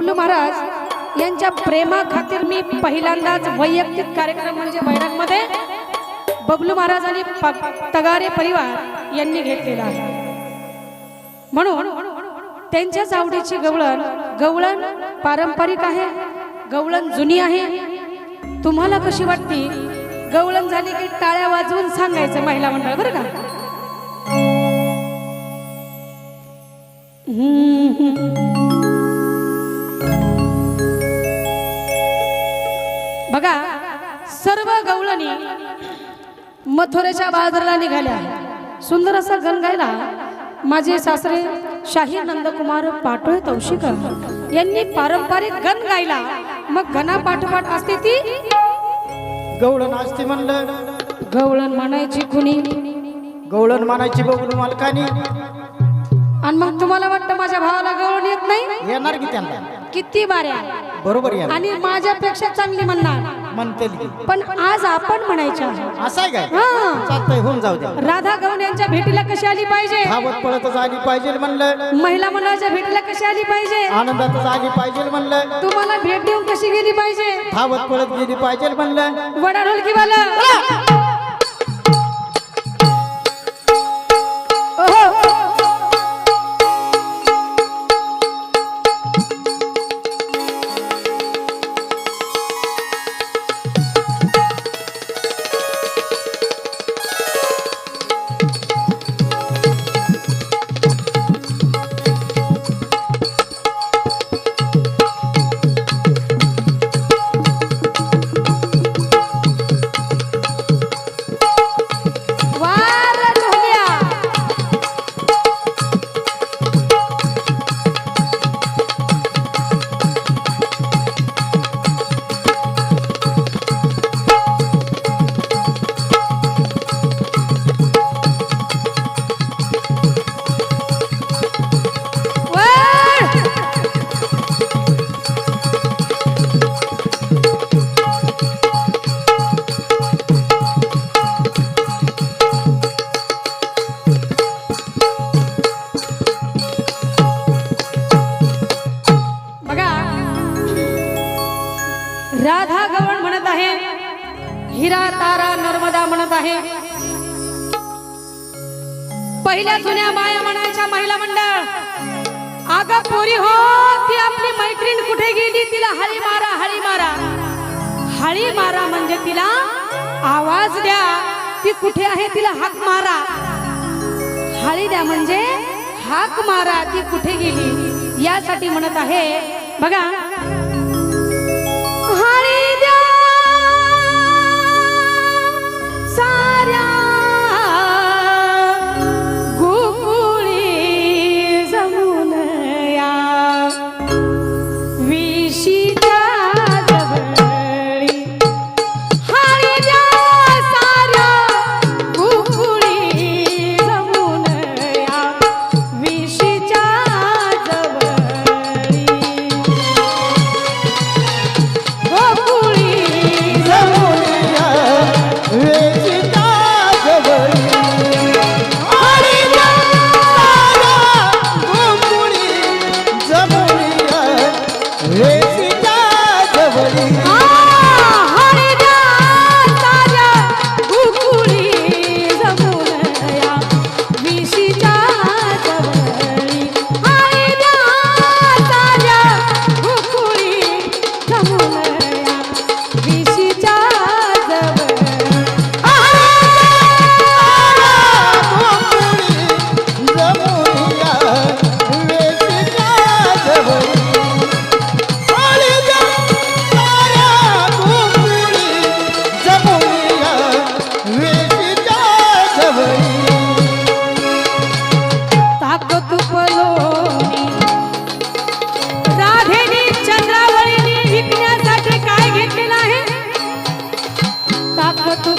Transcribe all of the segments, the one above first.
बबलू महाराज यांच्या प्रेमा खातीर मी पहिल्यांदाच वैयक्तिक कार्यक्रम म्हणजे बैठकमध्ये बबलू महाराज आणि प- तगारे परिवार यांनी घेतलेला आहे. म्हणून त्यांच्याच आवडीची गवळण गवळण पारंपरिक आहे गवळण जुनी आहे. तुम्हाला कशी वाटती? गवळण झाली की टाळ्या वाजवून सांगायचं महिला मंडळ बरं का? बघा सर्व गवळणी मथुरेच्या बाजाराला निघाल्या. सुंदर असा गण गायला माझे सासरे शाहीर नंदकुमार पाटोळे तौशिकर यांनी पारंपरिक गण गायला. मग गणा पाठोपाठ असते ती? गवळण असते म्हणलं. गवळण म्हणायची कुणी? गवळण मानायची बघून मालकानी. आणि मग तुम्हाला वाटतं माझ्या भावाला गवळण येत नाही? येणार की त्यांना? किती बाऱ्या बरोबर आणि माझ्यापेक्षा चांगली म्हणणार. म्हणते पण आज आपण म्हणायच्या असं आहे काय? हा. चालतंय होऊन जाऊ द्या. राधा गवण यांच्या भेटीला कशी आली पाहिजे? धावत पळतच आली पाहिजे म्हणलं. महिला मंडळाच्या भेटीला कशी आली पाहिजे? आनंदातच आली पाहिजे म्हणलं. तुम्हाला भेट देऊन कशी गेली पाहिजे? धावत पळत गेली पाहिजे म्हणलं. वडा आपली मैत्रीण कुठे गेली? तिला हळी मारा हळी मारा. हळी मारा म्हणजे तिला आवाज द्या. ती कुठे आहे? तिला हाक मारा. हळी द्या म्हणजे हाक मारा. ती कुठे गेली? यासाठी म्हणत आहे. बघा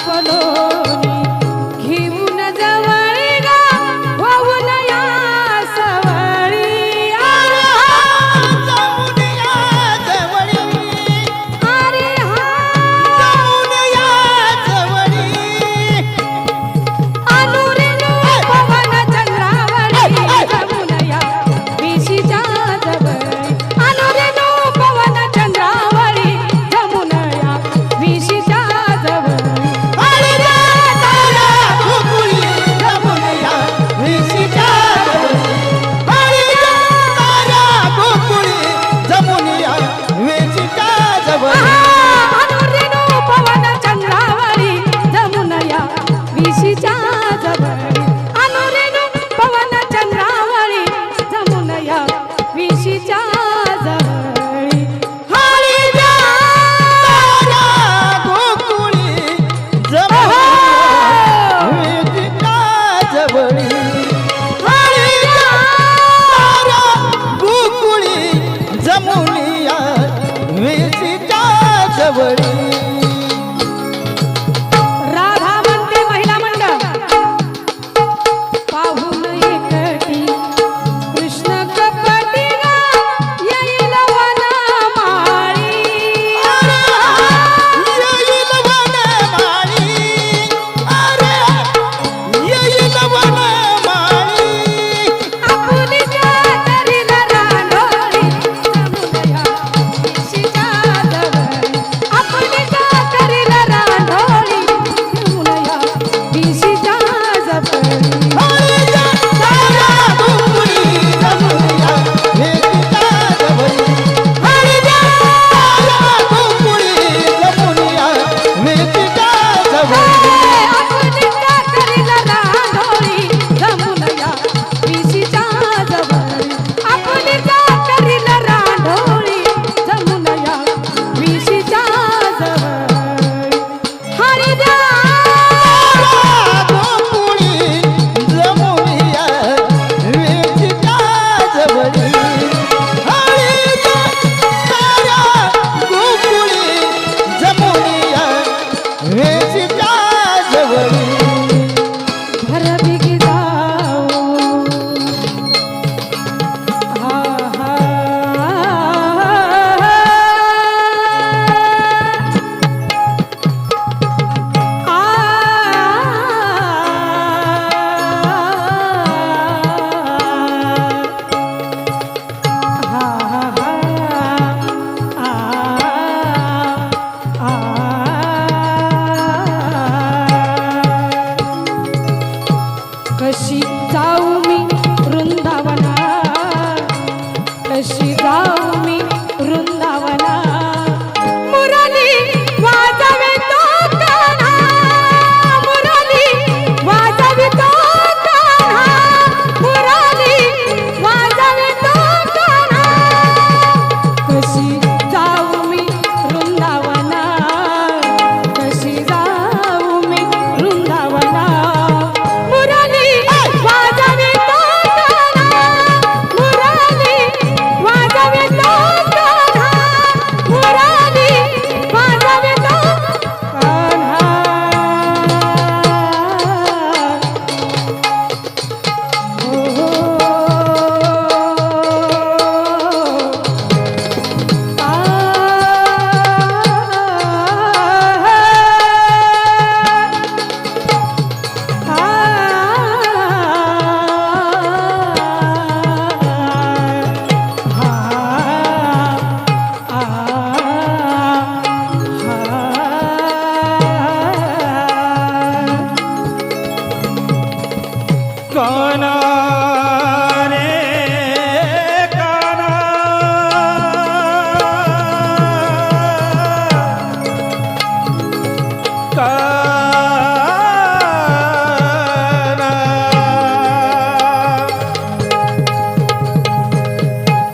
বলো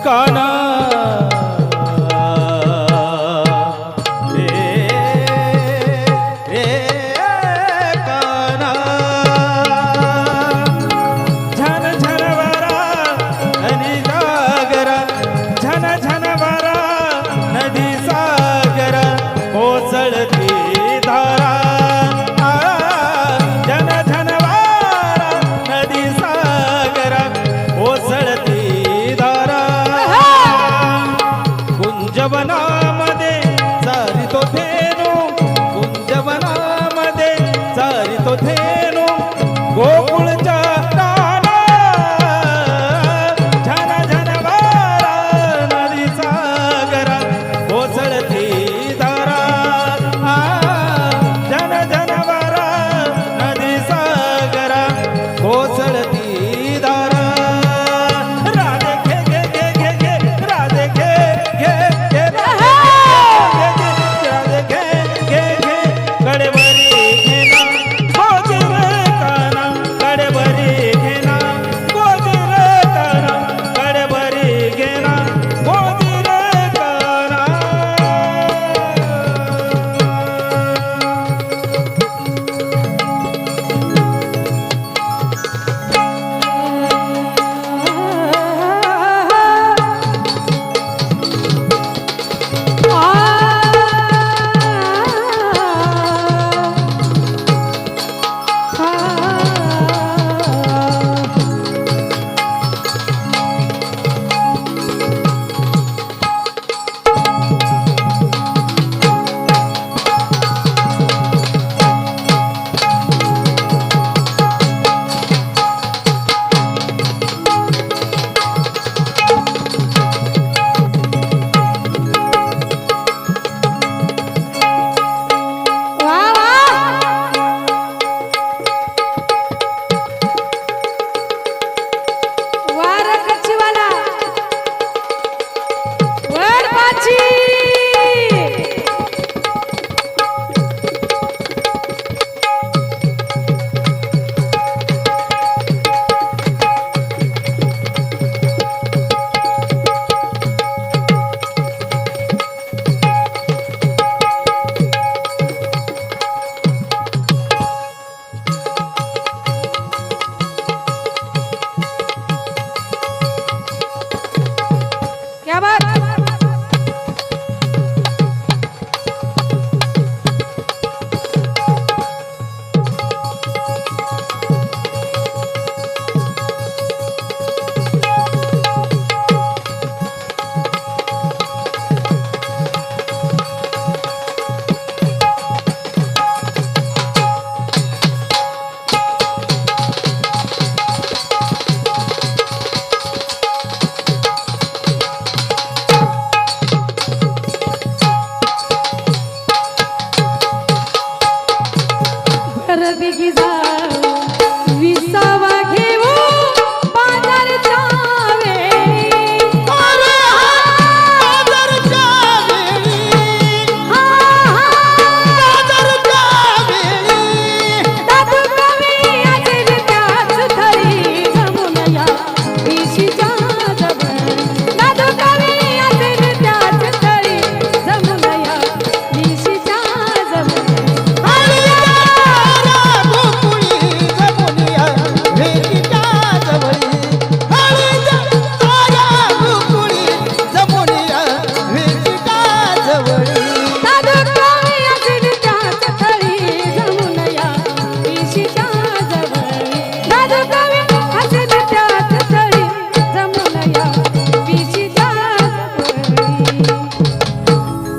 i don't kana